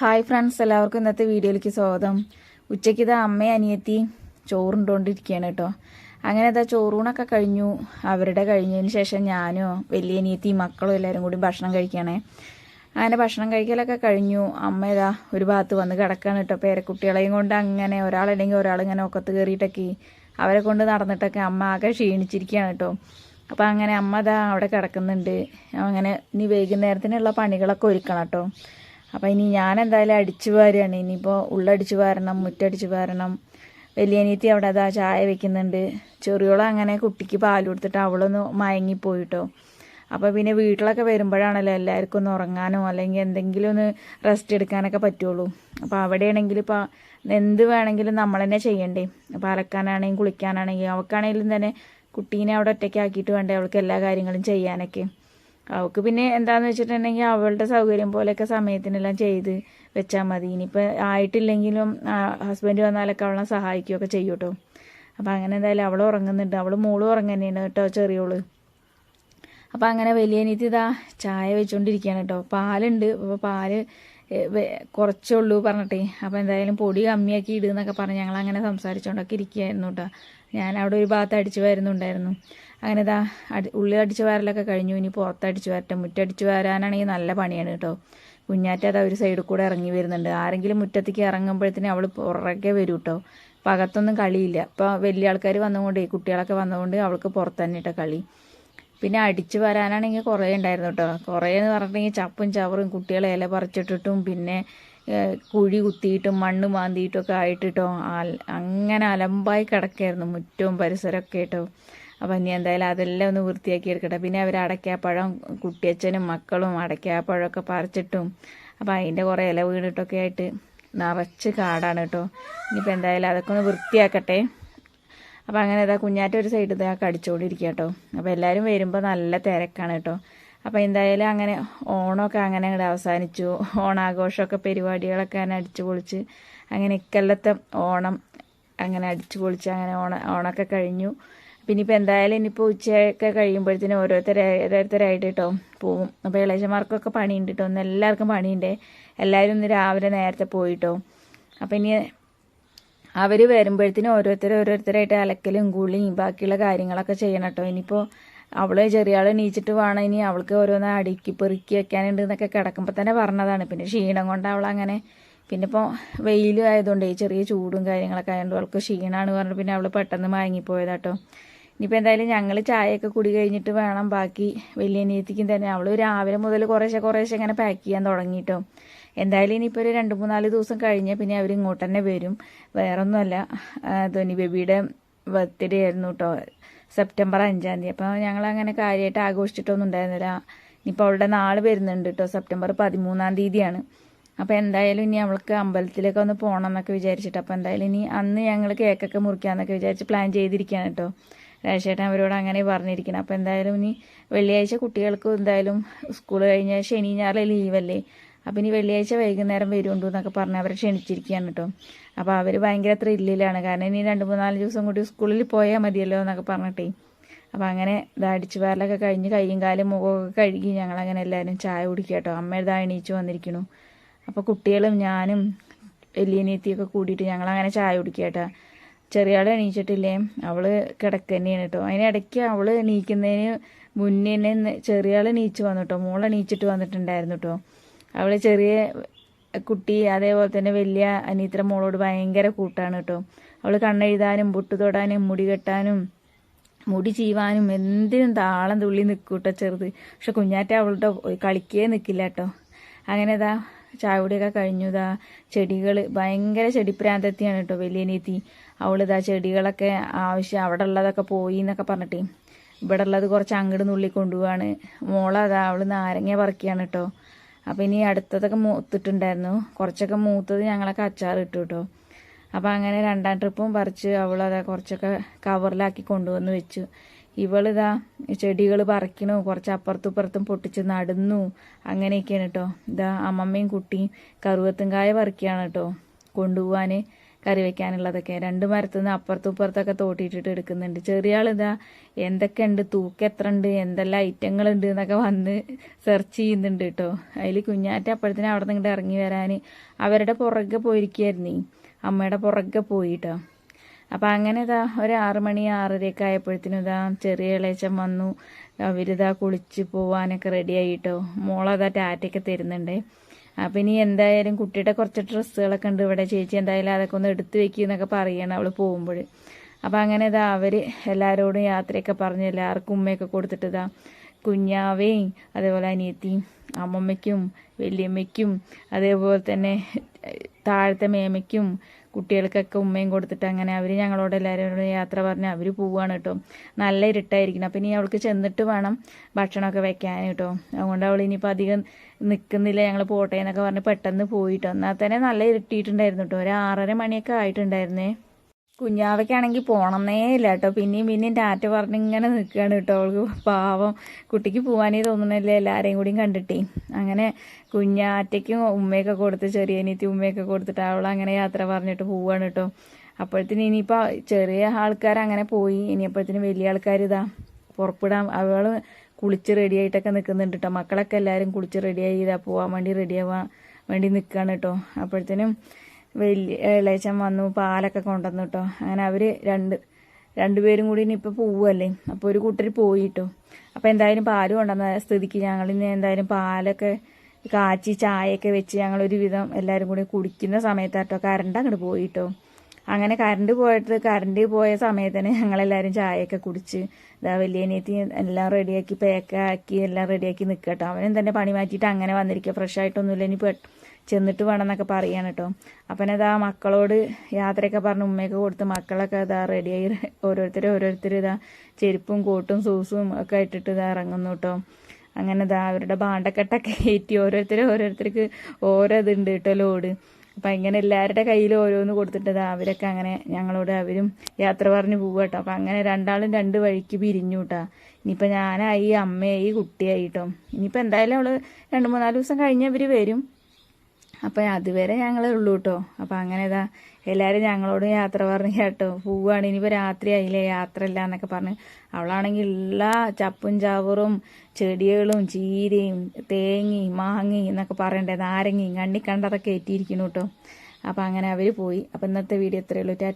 Hi friends എല്ലാവർക്കും ഇന്നത്തെ വീഡിയോയിലേക്ക് സ്വാഗതം. ഉച്ചയ്ക്ക് ഇതാ അമ്മയും അനിയത്തി ചോറുണ്ടോണ്ടിരിക്കുകയാണ് കേട്ടോ. അങ്ങനെ ഇതാ ചോറൂണൊക്കെ കഴിഞ്ഞു. അവരുടെ കഴിഞ്ഞതിന് ശേഷം ഞാനോ വലിയ അനിയത്തി മക്കളും എല്ലാവരും കൂടി ഭക്ഷണം കഴിക്കണേ അങ്ങനെ ഭക്ഷണം കഴിക്കലൊക്കെ കഴിഞ്ഞു. അമ്മ ഇതാ ഒരു ഭാഗത്ത് വന്ന് കിടക്കാണ് കേട്ടോ. പേരക്കുട്ടികളെയും കൊണ്ട് അങ്ങനെ ഒരാളല്ലെങ്കിൽ ഒരാളിങ്ങനെ ഒക്കത്ത് കയറിയിട്ടൊക്കെ അവരെ കൊണ്ട് നടന്നിട്ടൊക്കെ അമ്മ ആകെ ക്ഷീണിച്ചിരിക്കുകയാണ് കേട്ടോ. അപ്പം അങ്ങനെ അമ്മ ഇതാ അവിടെ കിടക്കുന്നുണ്ട്. അങ്ങനെ ഇനി വൈകുന്നേരത്തിനുള്ള പണികളൊക്കെ ഒരുക്കണം കേട്ടോ. അപ്പം ഇനി ഞാൻ എന്തായാലും അടിച്ചു വാരുകയാണ് ഇനിയിപ്പോൾ ഉള്ളടിച്ചു വാരണം മുറ്റടിച്ചു വാരണം. വലിയ അനിയത്തി അവിടെ അതാ ചായ വെക്കുന്നുണ്ട്. ചെറിയോളം അങ്ങനെ കുട്ടിക്ക് പാൽ കൊടുത്തിട്ട് അവളൊന്ന് മയങ്ങിപ്പോയിട്ടോ. അപ്പോൾ പിന്നെ വീട്ടിലൊക്കെ വരുമ്പോഴാണല്ലോ എല്ലാവർക്കും ഒന്ന് ഉറങ്ങാനോ അല്ലെങ്കിൽ എന്തെങ്കിലും ഒന്ന് റെസ്റ്റ് എടുക്കാനൊക്കെ പറ്റുള്ളൂ. അപ്പോൾ അവിടെയാണെങ്കിൽ ഇപ്പോൾ എന്ത് വേണമെങ്കിലും നമ്മൾ തന്നെ ചെയ്യണ്ടേ. അപ്പോൾ അലക്കാനാണെങ്കിൽ കുളിക്കാനാണെങ്കിലും അവൾക്കാണെങ്കിലും തന്നെ കുട്ടീനെ അവിടെ ഒറ്റയ്ക്കാക്കിയിട്ട് വേണ്ടേ അവൾക്ക് എല്ലാ കാര്യങ്ങളും ചെയ്യാനൊക്കെ. അവൾക്ക് പിന്നെ എന്താന്ന് വെച്ചിട്ടുണ്ടെങ്കിൽ അവളുടെ സൗകര്യം പോലെയൊക്കെ സമയത്തിനെല്ലാം ചെയ്ത് വെച്ചാൽ മതി. ഇനിയിപ്പോൾ ആയിട്ടില്ലെങ്കിലും ഹസ്ബൻഡ് വന്നാലൊക്കെ അവളെ സഹായിക്കുകയൊക്കെ ചെയ്യും കേട്ടോ അപ്പോൾ അങ്ങനെ എന്തായാലും അവൾ ഉറങ്ങുന്നുണ്ട്. അവൾ മോളും ഉറങ്ങുന്നതാണ് കേട്ടോ ചെറിയോൾ. അപ്പോൾ അങ്ങനെ വലിയ അനിയത്തി ഇതാ ചായ വെച്ചുകൊണ്ടിരിക്കുകയാണ് കേട്ടോ. പാലുണ്ട്. അപ്പോൾ പാൽ കുറച്ചേ ഉള്ളൂ പറഞ്ഞിട്ടേ. അപ്പോൾ എന്തായാലും പൊടി കമ്മിയാക്കി ഇടുന്നൊക്കെ പറഞ്ഞ് ഞങ്ങൾ അങ്ങനെ സംസാരിച്ചുകൊണ്ടൊക്കെ ഇരിക്കുകയായിരുന്നു കേട്ടോ. ഞാൻ അവിടെ ഒരു ഭാഗത്ത് അടിച്ചു വരുന്നുണ്ടായിരുന്നു. അങ്ങനെ ഇതാ ഉള്ളി അടിച്ചു വാരലൊക്കെ കഴിഞ്ഞു. ഇനി പുറത്തടിച്ചു വരട്ടെ. മുറ്റടിച്ചു വരാനാണെങ്കിൽ നല്ല പണിയാണ് കേട്ടോ. കുഞ്ഞാറ്റ അതാ ഒരു സൈഡിൽ കൂടെ ഇറങ്ങി വരുന്നുണ്ട്. ആരെങ്കിലും മുറ്റത്തേക്ക് ഇറങ്ങുമ്പോഴത്തേനും അവൾ പുറകെ വരും കേട്ടോ അപ്പം അകത്തൊന്നും കളിയില്ല. അപ്പോൾ വലിയ ആൾക്കാർ വന്നുകൊണ്ട് കുട്ടികളൊക്കെ വന്നുകൊണ്ട് അവൾക്ക് പുറത്ത് തന്നെ ഇട്ട കളി. പിന്നെ അടിച്ചു വരാനാണെങ്കിൽ കുറേ ഉണ്ടായിരുന്നു കേട്ടോ കുറേ എന്ന് പറഞ്ഞിട്ടുണ്ടെങ്കിൽ ചപ്പും ചവറും കുട്ടികളെ ഇല പറിച്ചിട്ടിട്ടും പിന്നെ കുഴി കുത്തിയിട്ടും മണ്ണ് മാന്തിയിട്ടും ഒക്കെ ആയിട്ടിട്ടോ അൽ- അങ്ങനെ അലമ്പായി കിടക്കായിരുന്നു മുറ്റവും പരിസരമൊക്കെ കേട്ടോ അപ്പം ഇനി എന്തായാലും അതെല്ലാം ഒന്ന് വൃത്തിയാക്കി എടുക്കട്ടെ. പിന്നെ അവർ അടയ്ക്കാപ്പഴം കുട്ടിയച്ഛനും മക്കളും അടയ്ക്കാപ്പഴമൊക്കെ പറിച്ചിട്ടും അപ്പം അതിന്റെ കുറേ ഇല വീണിട്ടൊക്കെ ആയിട്ട് നിറച്ച് കാടാണ് കേട്ടോ. ഇനിയിപ്പോൾ എന്തായാലും അതൊക്കെ ഒന്ന് വൃത്തിയാക്കട്ടെ. അപ്പോൾ അങ്ങനെ ഇതാ കുഞ്ഞാറ്റ ഒരു സൈഡ് ഇതാ കടിച്ചുകൊണ്ടിരിക്കുക കേട്ടോ. അപ്പോൾ എല്ലാവരും വരുമ്പോൾ നല്ല തിരക്കാണ് കേട്ടോ. അപ്പോൾ എന്തായാലും അങ്ങനെ ഓണമൊക്കെ അങ്ങനെ അങ്ങോട്ട് അവസാനിച്ചു. ഓണാഘോഷമൊക്കെ പരിപാടികളൊക്കെ അങ്ങനെ അടിച്ചു പൊളിച്ച് അങ്ങനെ ഇക്കൊല്ലത്തെ ഓണം അങ്ങനെ അടിച്ചു പൊളിച്ച് അങ്ങനെ ഓണ ഓണമൊക്കെ കഴിഞ്ഞു. പിന്നെ ഇപ്പം എന്തായാലും ഇനിയിപ്പോൾ ഉച്ചയൊക്കെ കഴിയുമ്പോഴത്തേനും ഓരോരുത്തരെ ഓരോരുത്തരായിട്ട് കേട്ടോ പോവും. അപ്പോൾ ഇളയച്ചമാർക്കൊക്കെ പണിയുണ്ട് കേട്ടോ ഒന്ന് എല്ലാവർക്കും പണിയുണ്ട്. എല്ലാവരും ഇന്ന് രാവിലെ നേരത്തെ പോയിട്ടോ. അപ്പം ഇനി അവർ വരുമ്പോഴത്തേനും ഓരോരുത്തർ ഓരോരുത്തരായിട്ട് അലക്കലും കുളിയും ബാക്കിയുള്ള കാര്യങ്ങളൊക്കെ ചെയ്യണം കേട്ടോ ഇനിയിപ്പോൾ അവൾ ചെറിയ ആൾ എണീച്ചിട്ട് വേണം. ഇനി അവൾക്ക് ഓരോന്ന് അടുക്കി പെറുക്കി വെക്കാനുണ്ട് എന്നൊക്കെ കിടക്കുമ്പോൾ തന്നെ പറഞ്ഞതാണ്. പിന്നെ ക്ഷീണം കൊണ്ട് അവളങ്ങനെ പിന്നെ ഇപ്പോൾ വെയിലും ആയതുകൊണ്ട് ചെറിയ ചൂടും കാര്യങ്ങളൊക്കെ ആയതുകൊണ്ട് അവൾക്ക് ക്ഷീണമാണ് പറഞ്ഞിട്ട് പിന്നെ അവൾ പെട്ടെന്ന് മയങ്ങിപ്പോയതാട്ടോ. ഇനിയിപ്പോൾ എന്തായാലും ഞങ്ങൾ ചായയൊക്കെ കുടി കഴിഞ്ഞിട്ട് വേണം ബാക്കി വലിയ അനിയത്തിക്കും തന്നെ. അവൾ രാവിലെ മുതൽ കുറേശ്ശെ കുറേശ്ശെ ഇങ്ങനെ പാക്ക് ചെയ്യാൻ തുടങ്ങിയിട്ടോ എന്തായാലും ഇനിയിപ്പോൾ ഒരു രണ്ട് മൂന്നാൽ ദിവസം കഴിഞ്ഞാൽ പിന്നെ അവർ ഇങ്ങോട്ട് തന്നെ വരും. വേറൊന്നുമല്ല ധോനി ബേബിയുടെ ബർത്ത്ഡേ ആയിരുന്നു കേട്ടോ സെപ്റ്റംബർ അഞ്ചാം തീയതി. അപ്പോൾ ഞങ്ങൾ അങ്ങനെ കാര്യമായിട്ട് ആഘോഷിച്ചിട്ടൊന്നും ഉണ്ടായിരുന്നില്ല. ഇനിയിപ്പോൾ അവളുടെ നാൾ വരുന്നുണ്ട് കേട്ടോ സെപ്റ്റംബർ പതിമൂന്നാം തീയതിയാണ്. അപ്പോൾ എന്തായാലും ഇനി അവൾക്ക് അമ്പലത്തിലേക്ക് ഒന്ന് പോകണം എന്നൊക്കെ വിചാരിച്ചിട്ട്. അപ്പോൾ എന്തായാലും ഇനി അന്ന് ഞങ്ങൾ കേക്കൊക്കെ മുറിക്കാമെന്നൊക്കെ വിചാരിച്ച് പ്ലാൻ ചെയ്തിരിക്കുകയാണ് കേട്ടോ രാജേട്ടൻ അവരോട് അങ്ങനെ പറഞ്ഞിരിക്കണം. അപ്പോൾ എന്തായാലും ഇനി വെള്ളിയാഴ്ച കുട്ടികൾക്ക് എന്തായാലും സ്കൂൾ കഴിഞ്ഞ ശനി ഞായർ ലീവല്ലേ അപ്പം ഇനി വെള്ളിയാഴ്ച വൈകുന്നേരം വരുന്നുണ്ടോ എന്നൊക്കെ പറഞ്ഞ് അവരെ ക്ഷണിച്ചിരിക്കുകയാണ് കേട്ടോ അപ്പോൾ അവർ ഭയങ്കര ത്രില്ലിലാണ് കാരണം ഇനി രണ്ട് മൂന്നാൽ ദിവസം കൂടി സ്കൂളിൽ പോയാൽ മതിയല്ലോ എന്നൊക്കെ പറഞ്ഞിട്ടേ. അപ്പോൾ അങ്ങനെ അടിച്ചു വാരലൊക്കെ കഴിഞ്ഞ് കയ്യും കാലും മുഖമൊക്കെ കഴുകി ഞങ്ങളങ്ങനെ എല്ലാവരും ചായ കുടിക്കുക കേട്ടോ അമ്മ ഇതാ എണീച്ച് വന്നിരിക്കണു. അപ്പോൾ കുട്ടികളും ഞാനും വലിയനീത്തിയൊക്കെ കൂടിയിട്ട് ഞങ്ങൾ അങ്ങനെ ചായ കുടിക്കുക ചെറിയ ആൾ എണീച്ചിട്ടില്ലേ? അവൾ കിടക്കുക തന്നെയാണ് കേട്ടോ അതിനിടയ്ക്ക് അവൾ എണീക്കുന്നതിന് മുന്നേ തന്നെ ചെറിയ ആൾ എണീച്ച് വന്നു കേട്ടോ മോൾ എണീച്ചിട്ട് വന്നിട്ടുണ്ടായിരുന്നു കേട്ടോ അവൾ ചെറിയ കുട്ടി അതേപോലെ തന്നെ വലിയ അനീത്ര മോളോട് ഭയങ്കര കൂട്ടാണ് കേട്ടോ അവൾ കണ്ണെഴുതാനും പൊട്ടു തൊടാനും മുടി കെട്ടാനും മുടി ചീവാനും എന്തിനും താളം തുള്ളി നിൽക്കൂട്ടോ ചെറുത്. പക്ഷെ കുഞ്ഞാറ്റ അവളുടെ കളിക്കേ നിൽക്കില്ല കേട്ടോ അങ്ങനെ ഇതാ ചായകുടിയൊക്കെ കഴിഞ്ഞുതാ. ചെടികൾ ഭയങ്കര ചെടിപ്രാന്തത്തിയാണ് കേട്ടോ വലിയ നീത്തി അവളിതാ ചെടികളൊക്കെ ആവശ്യം അവിടെ ഉള്ളതൊക്കെ പോയി എന്നൊക്കെ പറഞ്ഞിട്ടേ. ഇവിടെ ഉള്ളത് കുറച്ച് അങ്ങോട്ട് നുള്ളി കൊണ്ടുപോവാണ് മോളതാ അവൾ നാരങ്ങ പറിക്കുകയാണ് കേട്ടോ അപ്പം ഇനി അടുത്തതൊക്കെ മൂത്തിട്ടുണ്ടായിരുന്നു കുറച്ചൊക്കെ മൂത്തത് ഞങ്ങളൊക്കെ അച്ചാർ ഇട്ടു കേട്ടോ അപ്പം അങ്ങനെ രണ്ടാം ട്രിപ്പും പറിച്ച് അവളതാ കുറച്ചൊക്കെ കവറിലാക്കി കൊണ്ടുവന്ന് വെച്ചു. ഇവളിതാ ചെടികൾ പറിക്കണു കുറച്ച് അപ്പുറത്തും ഇപ്പുറത്തും പൊട്ടിച്ച് നടന്നു. അങ്ങനെയൊക്കെയാണ് കേട്ടോ ഇതാ അമ്മമ്മയും കുട്ടിയും കറുവത്തും കായ പറിക്കുകയാണ് കേട്ടോ കൊണ്ടുപോകാൻ കറി വെക്കാനുള്ളതൊക്കെ. രണ്ട് മരത്തുനിന്ന് അപ്പുറത്തും ഇപ്പുറത്തൊക്കെ തോട്ടിയിട്ടിട്ട് എടുക്കുന്നുണ്ട്. ചെറിയ ആളിതാ എന്തൊക്കെയുണ്ട് തൂക്കം എത്ര ഉണ്ട് എന്തെല്ലാം ഐറ്റങ്ങൾ ഉണ്ട് എന്നൊക്കെ വന്ന് സെർച്ച് ചെയ്യുന്നുണ്ട് കേട്ടോ അതിൽ കുഞ്ഞാറ്റ അപ്പോഴത്തേനും അവിടെ നിന്ന് ഇറങ്ങി വരാൻ അവരുടെ പുറകെ പോയിരിക്കുകയായിരുന്നേ. അമ്മയുടെ പുറകെ പോയിട്ടോ അപ്പം അങ്ങനെ ഇതാ ഒരു ആറ് മണി ആറരയൊക്കെ ആയപ്പോഴത്തേനും ഇതാ ചെറിയ ഇളയച്ചൻ വന്നു. അവരിതാ കുളിച്ച് പോവാനൊക്കെ റെഡി ആയിട്ടോ. മോളതാ ടാറ്റയൊക്കെ തരുന്നുണ്ട്. അപ്പം ഇനി എന്തായാലും കുട്ടിയുടെ കുറച്ച് ഡ്രസ്സുകളൊക്കെ ഉണ്ട് ഇവിടെ. ചേച്ചി എന്തായാലും അതൊക്കെ ഒന്ന് എടുത്തു വെക്കൂ എന്നൊക്കെ പറയണം അവൾ പോകുമ്പോൾ അപ്പം അങ്ങനെ ഇതാ അവർ എല്ലാവരോടും യാത്രയൊക്കെ പറഞ്ഞ് എല്ലാവർക്കും ഉമ്മയൊക്കെ കൊടുത്തിട്ട് ഇതാ കുഞ്ഞാവേയും അതേപോലെ അനിയത്തിയും അമ്മമ്മയ്ക്കും വലിയമ്മയ്ക്കും അതേപോലെ തന്നെ താഴത്തെ മേമയ്ക്കും കുട്ടികൾക്കൊക്കെ ഉമ്മയും കൊടുത്തിട്ട് അങ്ങനെ അവർ ഞങ്ങളോട് എല്ലാവരോടും യാത്ര പറഞ്ഞ് അവർ പോവുകയാണ് കേട്ടോ. നല്ല ഇരുട്ടായിരിക്കണം അപ്പം ഇനി അവൾക്ക് ചെന്നിട്ട് വേണം ഭക്ഷണമൊക്കെ വെക്കാൻ കേട്ടോ. അതുകൊണ്ട് അവൾ ഇനിയിപ്പോൾ അധികം നിൽക്കുന്നില്ല ഞങ്ങൾ പോട്ടെ എന്നൊക്കെ പറഞ്ഞ് പെട്ടെന്ന് പോയിട്ടോ എന്നാൽ തന്നെ നല്ല ഇരുട്ടിയിട്ടുണ്ടായിരുന്നു കേട്ടോ. ഒരു ആറര മണിയൊക്കെ ആയിട്ടുണ്ടായിരുന്നേ. കുഞ്ഞാവയ്ക്കാണെങ്കിൽ പോണമെന്നേ ഇല്ല കേട്ടോ. പിന്നെയും പിന്നെയും ടാറ്റ പറഞ്ഞ് ഇങ്ങനെ നിൽക്കുകയാണ് കേട്ടോ അവൾക്ക്. പാവം. കുട്ടിക്ക് പോകാനേ തോന്നണില്ല. എല്ലാവരെയും കൂടിയും കണ്ടിട്ടേ. അങ്ങനെ കുഞ്ഞാറ്റയ്ക്കും ഉമ്മയൊക്കെ കൊടുത്ത് ചെറിയ അനിയത്തി ഉമ്മയൊക്കെ കൊടുത്തിട്ട് അവൾ അങ്ങനെ യാത്ര പറഞ്ഞിട്ട് പോവാണ് കേട്ടോ. അപ്പോഴത്തേന് ഇനിയിപ്പോൾ ചെറിയ ആൾക്കാർ അങ്ങനെ പോയി. ഇനി അപ്പോഴത്തേന് വലിയ ആൾക്കാർ ഇതാ പുറപ്പെടാൻ. അവൾ കുളിച്ച് റെഡി ആയിട്ടൊക്കെ നിൽക്കുന്നുണ്ട് കേട്ടോ. മക്കളൊക്കെ എല്ലാവരും കുളിച്ച് റെഡിയായി ഇതാ പോകാൻ വേണ്ടി റെഡിയാവാൻ വേണ്ടി നിൽക്കുകയാണ് കേട്ടോ. അപ്പോഴത്തേനും വലിയ ഇളയച്ചൻ വന്നു പാലൊക്കെ കൊണ്ടുവന്നു കേട്ടോ അങ്ങനെ അവർ രണ്ട് രണ്ടുപേരും കൂടി ഇനി ഇപ്പോൾ പോവുമല്ലേ അപ്പോൾ ഒരു കൂട്ടർ പോയി കേട്ടോ അപ്പോൾ എന്തായാലും പാൽ കൊണ്ടുവന്ന സ്ഥിതിക്ക് ഞങ്ങൾ ഇനി എന്തായാലും പാലൊക്കെ കാച്ചി ചായയൊക്കെ വെച്ച് ഞങ്ങൾ ഒരുവിധം എല്ലാവരും കൂടി കുടിക്കുന്ന സമയത്താട്ടോ കറണ്ട് അങ്ങോട്ട് പോയി കേട്ടോ അങ്ങനെ കറണ്ട് പോയിട്ട് കറണ്ട് പോയ സമയത്തിന് ഞങ്ങളെല്ലാവരും ചായയൊക്കെ കുടിച്ച് ഇതാ വലിയ അനിയത്തി എല്ലാം റെഡിയാക്കി പാക്കാക്കി എല്ലാം റെഡിയാക്കി നിൽക്കട്ടോ അവനും തന്നെ പണി മാറ്റിയിട്ട് അങ്ങനെ വന്നിരിക്കുക ഫ്രഷ് ആയിട്ടൊന്നുമില്ല. ഇനി ചെന്നിട്ട് വേണം എന്നൊക്കെ പറയാണ് കേട്ടോ. അപ്പം ഇതാ മക്കളോട് യാത്രയൊക്കെ പറഞ്ഞ് ഉമ്മയൊക്കെ കൊടുത്ത് മക്കളൊക്കെ ഇതാ റെഡിയായി ഓരോരുത്തർ ഓരോരുത്തർ ഇതാ ചെരുപ്പും കോട്ടും സൂസും ഒക്കെ ഇട്ടിട്ട് ഇതാ ഇറങ്ങുന്നു കേട്ടോ. അങ്ങനെ ഇതാ അവരുടെ ബാണ്ടക്കെട്ടൊക്കെ കയറ്റി ഓരോരുത്തർ ഓരോരുത്തർക്ക് ഓരോ ഇതുണ്ട് കേട്ടോ ലോഡ്. അപ്പം ഇങ്ങനെ എല്ലാവരുടെ കയ്യിൽ ഓരോന്ന് കൊടുത്തിട്ട് ഇതാ അവരൊക്കെ അങ്ങനെ ഞങ്ങളോട് അവരും യാത്ര പറഞ്ഞ് പോവുക കേട്ടോ. അപ്പം അങ്ങനെ രണ്ടാളും രണ്ട് വഴിക്ക് പിരിഞ്ഞു കേട്ടോ. ഇനിയിപ്പോൾ ഞാനായി അമ്മയായി കുട്ടിയായി കേട്ടോ. ഇനിയിപ്പോൾ എന്തായാലും അവൾ രണ്ട് മൂന്നാൽ ദിവസം കഴിഞ്ഞ് വരും. അപ്പം അതുവരെ ഞങ്ങളേ ഉള്ളൂ കേട്ടോ അപ്പം അങ്ങനെ ഇതാ എല്ലാവരും ഞങ്ങളോട് യാത്ര പറഞ്ഞു കേട്ടോ. പോവുകയാണ് ഇനിയിപ്പോൾ രാത്രി ആയില്ലേ? യാത്ര ഇല്ല എന്നൊക്കെ പറഞ്ഞ്. അവളാണെങ്കിൽ എല്ലാ ചപ്പും ചാവറും ചെടികളും ചീരയും തേങ്ങയും മാങ്ങയും എന്നൊക്കെ പറയണ്ടേ? നാരങ്ങയും കണ്ണി കണ്ടതൊക്കെ ഏറ്റിയിരിക്കുന്നു കേട്ടോ അപ്പം അങ്ങനെ അവർ പോയി. അപ്പം ഇന്നത്തെ വീഡിയോ ഇത്രയേ ഉള്ളൂ.